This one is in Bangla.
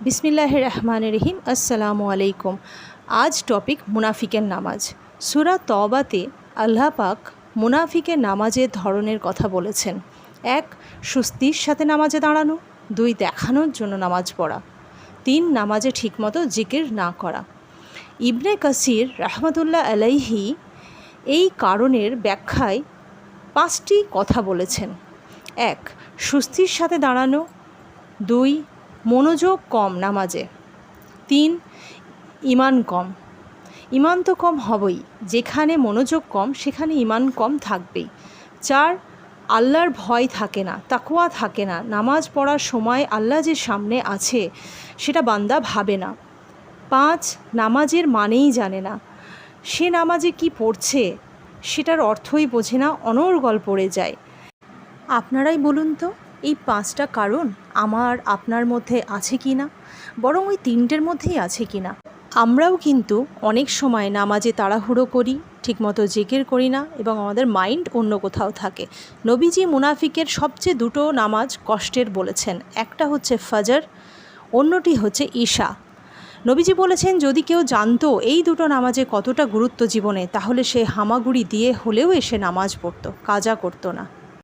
বিসমিল্লাহ রহমান রহিম, আসসালামু আলাইকুম। আজ টপিক মুনাফিকের নামাজ। সুরা তবাতে আল্লাহ পাক মুনাফিকের নামাজের ধরনের কথা বলেছেন। এক সুস্তির সাথে নামাজে দাঁড়ানো। দুই, দেখানোর জন্য নামাজ পড়া। তিন, নামাজে ঠিকমতো জিকির না করা। ইবনে কাসির রহমতুল্লাহ আলাইহি এই কারণের ব্যাখ্যায় পাঁচটি কথা বলেছেন। এক, সুস্থির সাথে দাঁড়ানো। দুই মনোযোগ কম নামাজে। তিন ইমান কম। ইমান তো কম হবেই, যেখানে মনোযোগ কম, সেখানে ইমান কম থাকবেই। চার, আল্লাহর ভয় থাকে না তাকুয়া থাকে না, নামাজ পড়ার সময় আল্লাহ যে সামনে আছে, সেটা বান্দা ভাবে না। পাঁচ, নামাজের মানেই জানে না, সে নামাজে কি পড়ছে, সেটার অর্থই বোঝে না, অনর্গল পড়ে যায়। আপনারাই বলুন তো এই পাঁচটা কারণ আমার, আপনার মধ্যে আছে কি না? বরং ওই তিনটের মধ্যেই আছে কি না? আমরাও কিন্তু অনেক সময় নামাজে তাড়াহুড়ো করি, ঠিকমতো জেকের করি না এবং আমাদের মাইন্ড অন্য কোথাও থাকে। নবীজি মুনাফিকের সবচেয়ে দুটো নামাজ কষ্টের বলেছেন। একটা হচ্ছে ফজর, অন্যটি হচ্ছে ঈশা। নবীজি বলেছেন, যদি কেউ জানতো এই দুটো নামাজে কতটা গুরুত্ব জীবনে, তাহলে সে হামাগুড়ি দিয়ে হলেও এসে নামাজ পড়তো, কাজা করতো না।